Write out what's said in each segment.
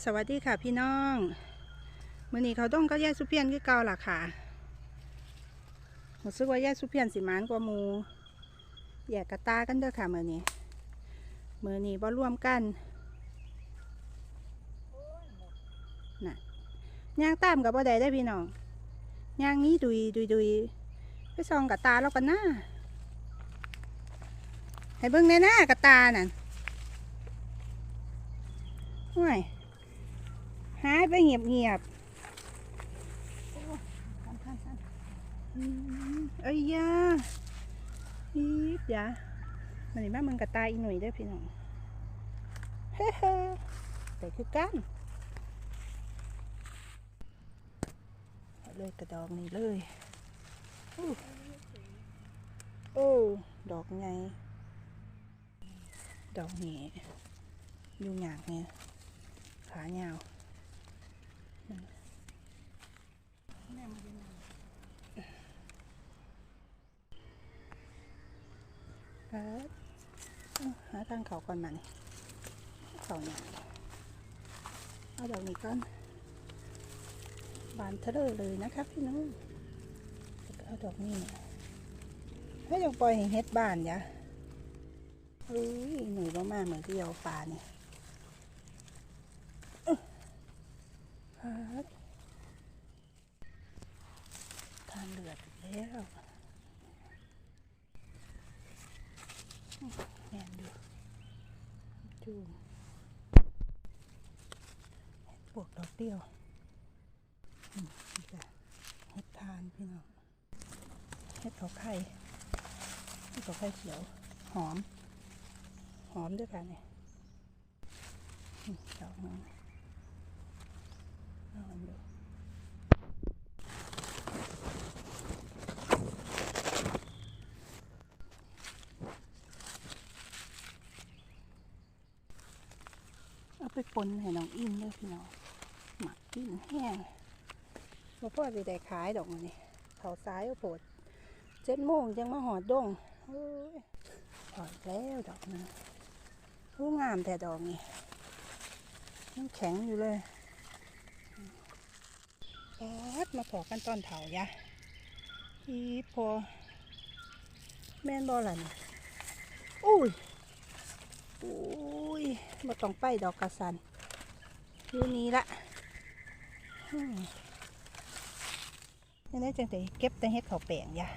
สวัสดีค่ะพี่น้องมื่อนี้เขาต้องก็แยกสุเพียนคือเก่าล่ะค่ะรู้สึกว่าแยกสุเพียนสิมานกว่ามูแยกกระตากันเด้อค่ะมื่อนี้มื่อนี้บ่ร่วมกันน่ะย่างตามกับบ่ได้ได้พี่น้องย่างนี้ดุยดุยดุยไปซองกระตาแล้วกันหน้าให้เบิ่งในหน้ากระตานั่นห่วย หายไปเงียบเงียบเอ้ยยาอีบยามันนี่มามึงกระตายอีหน่อยเด้พี่น้องเฮ้แต่คือกันเลยกระดองนี่เลยโอ้ดอกไงดอกนี้ยู่หยากเนี่ยขายาว เออหาทางเขาก่อนมานี่เขาเนี่ยเอาดอกนี้ก่อนบานเทเลอเลยนะครับพี่น้องเอาดอกนี้ให้ยังปล่อยให้เฮ็ดบานยะเฮ้ยหนูบ่มาเหมือนที่เอาปลาเนี่ยอื้อฮัด ทานเลือดแล้วแม่นดูจูมปวกดอกเดียวนี่จ้ะเฮ็ดทานพี่น้องเฮ็ดเขาไข่เฮ็ดเขาไข่เขียว หอม หอมด้วยกันเนี่ยอืมดอกนึง เอาไปปนให้น้องอินเลยพี่น้องหมักกินแห้งบ่พ่อสิได้ขายดอกมันนี่เขาซ้ายเอาโผดเจ็ดโมงยังมาหอดดงโอ้ยหอดแล้วดอกนึงผู้งามแต่ดอกนี่ยังแข็งอยู่เลย ปอดมาพอกันตอนเถายะอีพอแม่นบอลันอุ้ยอุ้ยมาต้องไปดอกกระสันอยู่นี้ละอืมยังได้จังแต่เก็บแต่เฮ็ดเขาแปลงยะ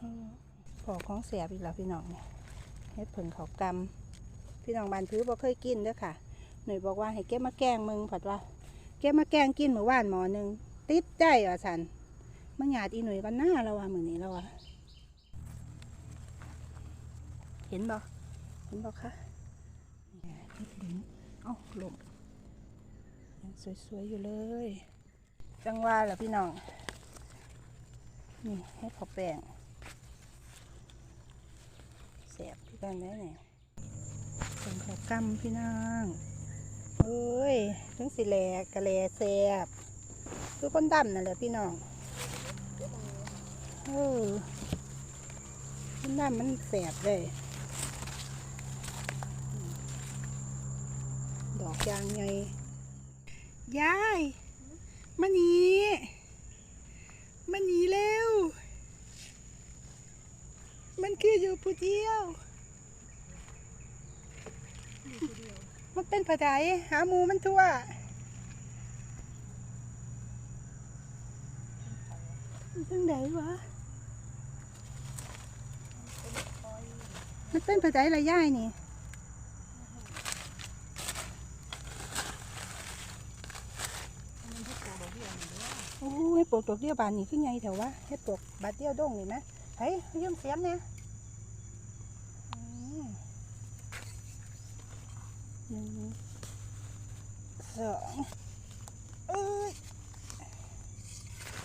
อืมพอของเสียบอีกแล้วพี่น้องเนี่ยเฮ็ดผึ่งเขากำพี่น้องบานพื้บ่เคยกินเด้อค่ะ หน่อยบอกว่าให้เก็บมาแกงมึงผัดว่า เก็บมาแกงกินเมื่อวานหมอหนึ่งติดใจอะสันมันหยาดอีหน่อยก็หน้าเราว่ะเหมือนนี้เราว่ะเห็นบ่เห็นบ่คะเนี่ยเฮ็ดดินเอ้าลมยังสวยๆอยู่เลย จังว่าแหละพี่น้อง นี่ให้เขาแป้งแสบที่กันได้เนี่ยเป็นข้าวกำพี่น้อง เอ้ยทั้งสิแหลกกะแหลแสบคือคนดำนั่นแหละพี่น้องเออคนดำมันแสบเลย ดอกยางไงยายมาหนีมาหนีเร็ว มันคืออยู่ผู้เดียว มันเป็นผาไดหาหมูมันทั่วมันจังไดวะ มันเป็นผาไดละย่ายนี่โอ้ยปลูกดอกเดียวบานนี่ขึ้นไงแถววะเฮ็ดปลูกบาดเดียวดงนี่ไหมเฮ้ยยืมเสียมเนี่ยอืมหนึ่ง สองเอ้ย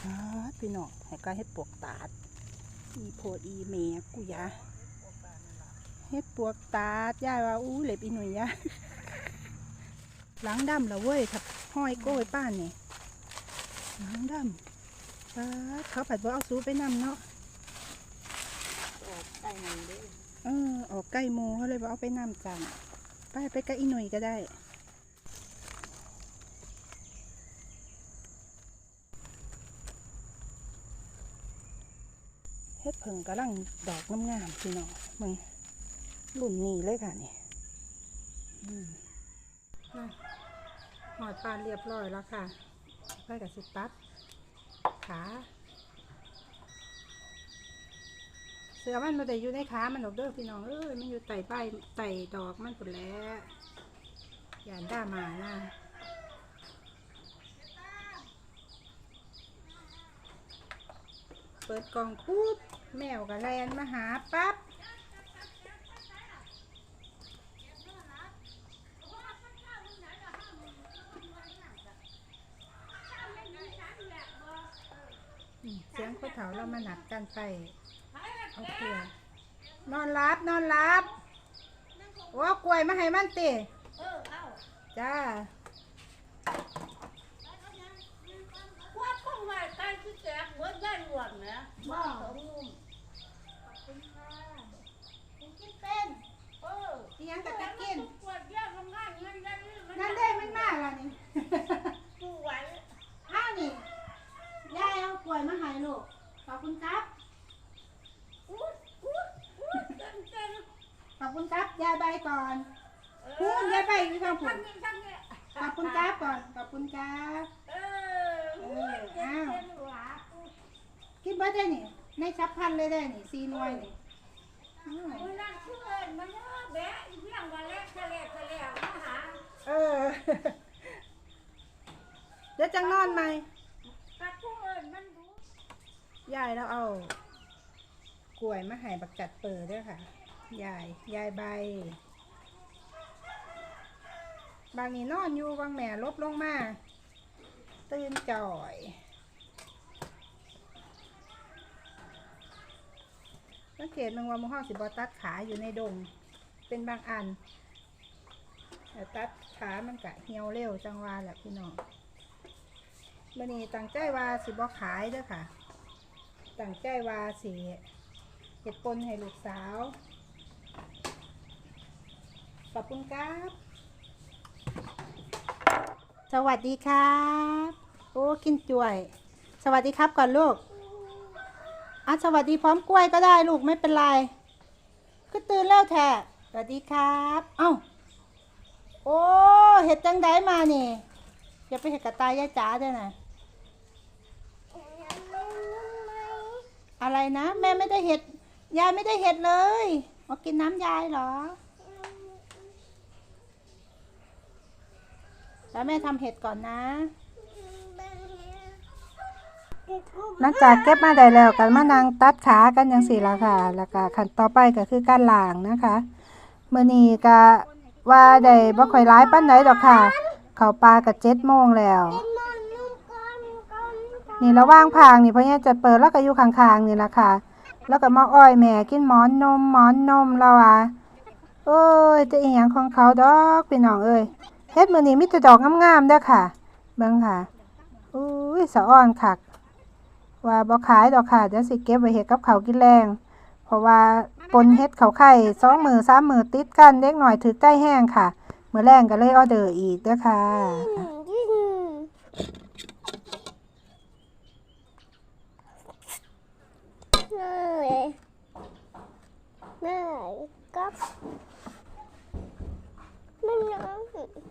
ฮาดพี่น้องให้การเฮ็ดปวกตาด อีโพดอีเมียกูยาเฮ็ดปวกตาดยายว่าอู้เหล็บอีหนุ่ยยะหลังดำแล้วเว้ยทับห้อยโก้ยป้านนี่หลังดำป้าดเขาผัดบ่เอาซูไปนำเนาะใส่หนึ่งด้วยเออออกใกล้โมเขาเลยว่าเอาไปนำจังไปไปกับอีหนุ่ยก็ได้ เฮ็ดเพิ่งกำลังดอกงามๆพี่น้องมึงรุ่นนี้เลยค่ะนี่หอดปานเรียบร้อยแล้วค่ะไปกับสิตัดขาเสือมันมาได้อยู่ในขา มันดอกเด้อพี่น้องเอ้ยมันอยู่ไต่ใบไต่ดอกมันผลแล้วอย่านด้ามานะเปิดกล่องคูด แมวกับแลนมาหาปั๊บอืมเสียงคนเถาเรามาหนักกันไปเอาเกลือนอนรับนอนรับโอ้กล้วยมาให้มันติจ้าว่าต้องมาใกล้ที่แจกหัวได้หลวงนะว่าสองมุมขอบคุณค่ะคุณคิดเป็นเออ อีหยังกับตะกิน ปวดเยอะทำงานเงินได้ นั่นได้มันมากล่ะนี่ ดูไหว อ้าวนี่ยายเอากล้วยมาให้ลูก ขอบคุณครับ อุ๊ดอุ๊ดอุ๊ดเต็มเต็ม ขอบคุณครับ ยายใบก่อน เอ พูดยายใบอยู่ข้างผุทั้นงนี้ทั้งนี้ขอบคุณครับก่อนขอบคุณครับเอออุ๊ดเต็มเต็มหวาคิดว่าได้นี่ในชับพันเลยได้นี่ซีหน่วยนี่อ้าวมันนั่งเพื่อนมันเนาะแบะอีเพียงวันแรกทะเลทะเลมาหาเออเดี๋ยวจะนอนไหมตัดผู้เอิญมันรู้ยายเราเอากล้วยมาให้บักจัดเปิดด้วยค่ะ ยาย ยายใบ บางนี่นอนอยู่บางแม่ลบลงมา ตื่นจ่อยสังเกตมึงว่ามึงห้องสิบอตัดขาอยู่ในดง เป็นบางอันแต่ตัดขามันกะเหี่ยวเร็วจังหวะแหละพี่น้องมื่อนี้ตั้งใจว่าสิบอขายเด้อค่ะตั้งใจว่าสิเห็ดปนให้ลูกสาวขอบคุณครับ สวัสดีครับ โอ้กินจ่วย สวัสดีครับก่อนลูกอะสวัสดีพร้อมกล้วยก็ได้ลูกไม่เป็นไรก็ตื่นแล้วแท้สวัสดีครับ เอ้า โอ้เห็ดจังไดมานี่อย่าไปเห็ดกระตายยายจ๋าด้วยนะอะไรนะ แม่ไม่ได้เห็ดยายไม่ได้เห็ดเลยมากินน้ำยายเหรอ แล้วแม่ทำเห็ดก่อนนะหลังจากเก็บมาได้แล้วกันมานางตัดขากันอย่างสี่ละค่ะ แล้วก็ขั้นต่อไปก็คือการล้างนะคะเมื่อนี้ก็ว่าได้บ่ค่อยร้ายปานไหนดอกค่ะ เขาปลากับเจ็ดโมงแล้ว นี่ระว่างพางนี่พ่อเนี่ยจะเปิดแล้วก็อยู่ข้างๆนี่ละค่ะ แล้วก็มาอ้อยแม่กินหมอนนมหมอนนมแล้วอะเอ้ยจะอีหยังของเขาดอกพี่น้องเอ้ย เฮ็ดมื้อนี้มีแต่ดอกงามๆเด้อค่ะ เบิ่งค่ะอุ้ยสะอ่อนคักว่าบ่ขายดอกค่ะเดี๋ยวสิเก็บไว้เฮ็ดกับข้าวกินแรงเพราะว่าปนเฮ็ดข้าวไข่สองมือสามมือติดกันเด็กหน่อยถือใกล้แห้งค่ะมื้อแรงก็เลยออเดอร์อีกเด้อค่ะ cấp nó nhỏ nó nhảy ra bún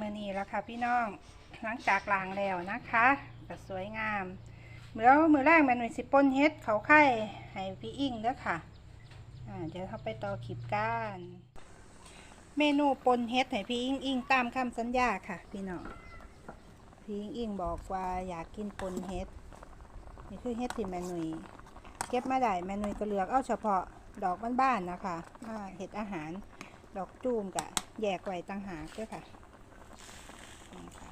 มือนีและค่ะพี่น้องหลังจากล้างแล้วนะคะก็สวยงามเดี๋ยวมือแรกแมน่วยสิปนเฮ็ดเขาไข่ให้พี่อิงเด้อค่ะเดี๋ยวเขาไปต่อขีบก้านเมนูปนเฮ็ดให้พี่อิงอิงตามคำสัญญาค่ะ พี่น้องพี่อิงอิงบอกว่าอยากกินปนเฮ็ดนี่คือเฮ็ดที่แมนุยเก็บมาได้แมนุยก็เลือกเอาเฉพาะดอกบ้านๆนะคะเฮ็ดอาหารดอกจูมกะแยกไว้ต่างหากด้วยค่ะ นี่ค่ะ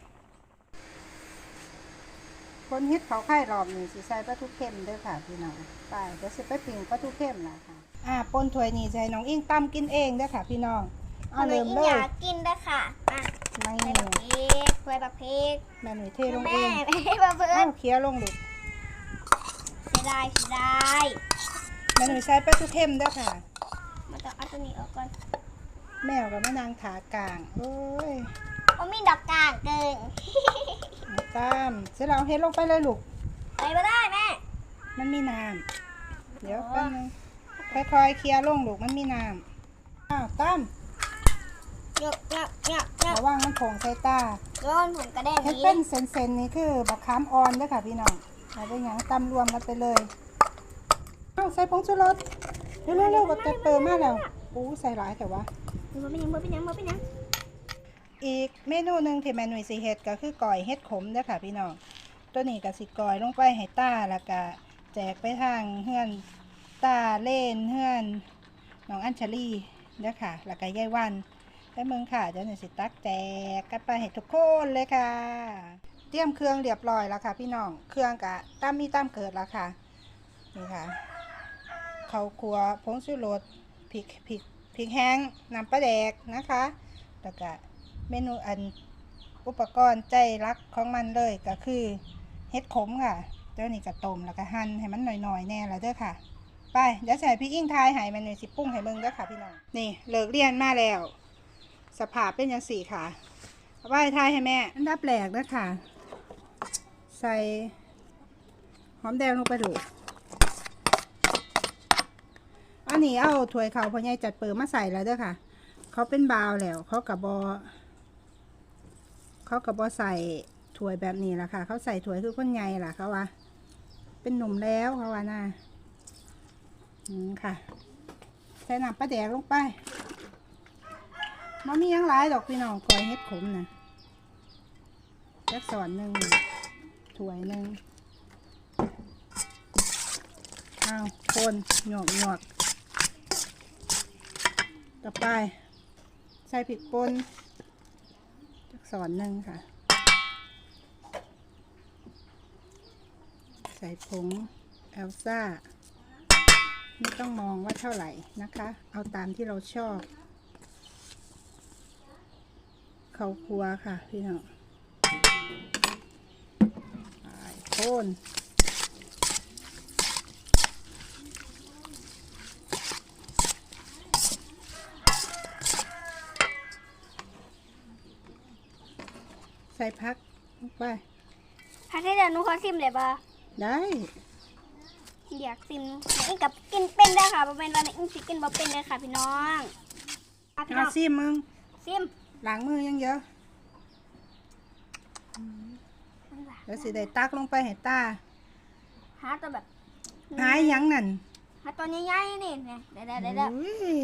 คนเฮ็ดเขาไข่รอบนี้สิใส่ปลาทูเข้มเด้วยค่ะพี่น้องไปเดี๋ยวสิไปปิ้งปลาทูเข้มล่ะค่ะ อ่าปนถ้วยนี้ใส่น้องอิงตำกินเองเด้อค่ะ พี่น้องเอาหนูเริ่มอีเลอยยากกินด้วยค่ะอะไม่ใส่บักพริกใส่บักพริกแม่หนุ่ยเทลงเอแม่งไม่ให้มาเพื่อเอ้านเคี้ยวลงลูกเสียดายเสียดายแม่หนุ่ยใส่ปลาทูเข้มเด้อค่ะ มันต้องเอาตัวนี้ออกก่อนแมวกับแม่นางถากลางโอ้ยโอ้มี ดอกกลางเกิน ตามเสร็จแล้วเอาเฮ็ดลงไปเลยลูก ไปไม่ได้แม่ มันมีน้ำเดี๋ยวแป๊บนึงค่อยๆเคลียร์ลงลูกมันมีน้ำอ้าวตั้มเงาะเงาะเงาะเงาะระวังมันโผงใส่ตาร้อนผมกระเด็นเฮ็ดนี้เป็นเซนๆนี่คือบักขามอ่อนเด้อค่ะพี่น้องเอาไปหยังตำรวมกันไปเลยเอ้าใส่ผงชูรสเร็วๆๆบักเตเปิดมาแล้วอู้ใส่หลายแต่ว่า มือเป็นยังมือเป็นยังมือเป็นยัง อีกเมนูหนึ่งที่แมนุ่ยสิเฮ็ดก็คือก่อยเฮ็ดขมเด้อค่ะพี่น้องตัวนี้ก็สิก่อยลงไปให้ต้าแล้วก็แจกไปทางเฮือนตาเล่นเฮือนน้องอัญชลีเด้อค่ะ แล้วก็ยายวันไปเมืองค่ะเดี๋ยวหนูสิตักแจกกันไปให้ทุกคนเลยค่ะ เตรียมเครื่องเรียบร้อยแล้วค่ะ พี่น้องเครื่องกะตามมีตามเกิดแล้วค่ะนี่ค่ะข้าวคั่วผงชูรสพริกพริกพริกแห้งน้ำปลาแดกนะคะแล้วก็ เมนูอันอุปกรณ์ใจรักของมันเลยก็คือเฮ็ดขมค่ะ เจ้านี่ก็ต้มแล้วก็หั่นให้มันหน่อยๆแน่แล้วเด้อค่ะ ไปเดี๋ยวใส่พี่อิงทายให้มันหน่อยสิปรุ้งให้เบิ่งเด้อค่ะพี่น้องนี่เลิกเรียนมาแล้ว สภาพเป็นยังสี่ค่ะเอาไปทายให้แม่อันดับแรกเด้อค่ะ ใส่หอมแดงลงไปดูอันนี้เอาถ้วยเขาพ่อใหญ่จัดเปิดมาใส่แล้วเด้อค่ะ เขาเป็นบาวแล้วเขากับบอ เขากับบอใส่ถ้วยแบบนี้แหละค่ะ เขาใส่ถ้วยคือคนใหญ่ล่ะเขาว่า เป็นหนุ่มแล้วเขาว่าน่ะอืมค่ะ ใส่น้ำปลาแดกลงไปมันมียังหลายดอกพี่น้องกอยเฮ็ดขมนะจักสอนหนึ่งถ้วยหนึ่งเอาคนหยวกหยวกต่อไป ใส่พริกป่น สอนหนึ่งค่ะ ใส่ผงเอลซ่าไม่ต้องมองว่าเท่าไหร่นะคะ เอาตามที่เราชอบ เขาครัวค่ะพี่น้องไปโคน ส่พักลงไป พักให้เดี๋ยวหนูขอซิมเลยป่ะได้ อยากซิมอิงกับกินเป็นได้ค่ะบ่เป็นวันนี้อิงสิกินบ่เป็นเลยค่ะพี่น้องอะพี่น้เอาองซิมมึงซิมล้างมือยังเยอะเดี๋ยวสิได้ตักลงไปให้ตาหาตัวแบบหายยังนั่นหาตัวใหญ่ๆนี่เนี่ยเดี๋ยวเดี๋ยวเดี๋ยวเดี๋ยวอุ้ย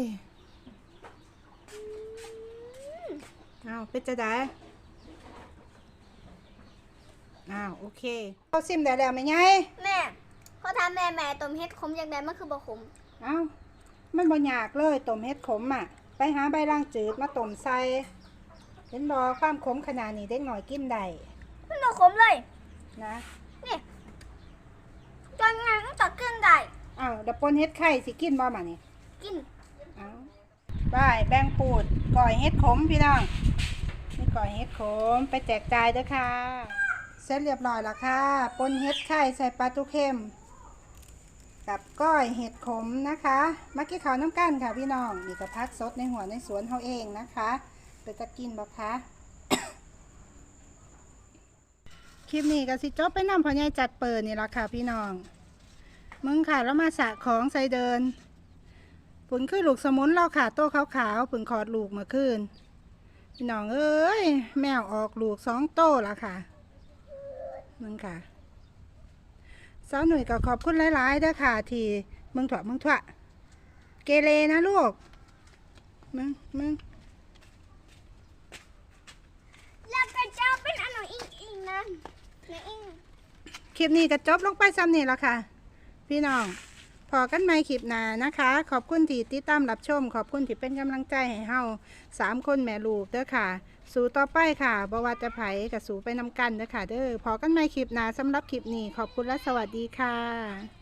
อ้าวเป็นจะได้ อ้าวโอเคเอาซิมได้แล้วไหมไงแม่เขาถามแม่แม่ต้มเฮ็ดขมอย่างใดมันคือบ่ขมอ้าวมันบ่ยากเลยต้มเฮ็ดขมอะ ไปหาใบล่างจืดมาต้มใส่เห็นบอความขมขนาดนี้เด็กหน่อยกินได้มันบ่ขมเลยนะนี่ตอนงานมันตัดขึ้นได้อ้าวเดับปนเฮ็ดไข่สิกินบ่มานี่กินเอาบายแบ่งปูดก่อยเฮ็ดขมพี่น้องนี่ก่อยเฮ็ดขมไปแจกจ่ายเด้อค่ะ เสร็จเรียบร้อยแล้วค่ะปนเฮ็ดไข่ใส่ปลาตุเค็ม กับก้อยเห็ดขมนะคะมากี้ขาวน้ำกันค่ะพี่น้องนี่ก็พักสดในหัวในสวนเขาเองนะคะเปิดจะกินบ่คะคลิปนี้ก็สิจบไปนำพ่อใหญ่จัดเปิดนี่ละค่ะพี่น้อง มึงค่ะแล้วมาสะของใส่เดินผุนคือลูกสมุนเราค่ะโตขาวๆผุนขอดลูกมื่อคืนพี่น้องเอ้ย แมวออกลูกสองโตแล้วค่ะ มึงค่ะสาวหนุ่ยก็ขอบคุณหลายๆเด้อค่ะ ที่มึงถวมึงถวเกเรนะลูก มึง มึงแล้วก็เจ้าเป็นอันหนูอิงอิงนะหนูอิงคลิปนี้ก็จบลงไปซ้ำนี่แล้วค่ะ พี่น้องพอกันใหม่คลิปหน้านะคะ ขอบคุณที่ติดตามรับชม ขอบคุณที่เป็นกำลังใจให้เฮาสามคนแม่ลูกเด้อค่ะ สู่ต่อไปค่ะบว่าจะไผกับสู่ไปนำกันเด้อค่ะ เด้อพอกันใหม่คลิปหน้าสำหรับคลิปนี้ขอบคุณและสวัสดีค่ะ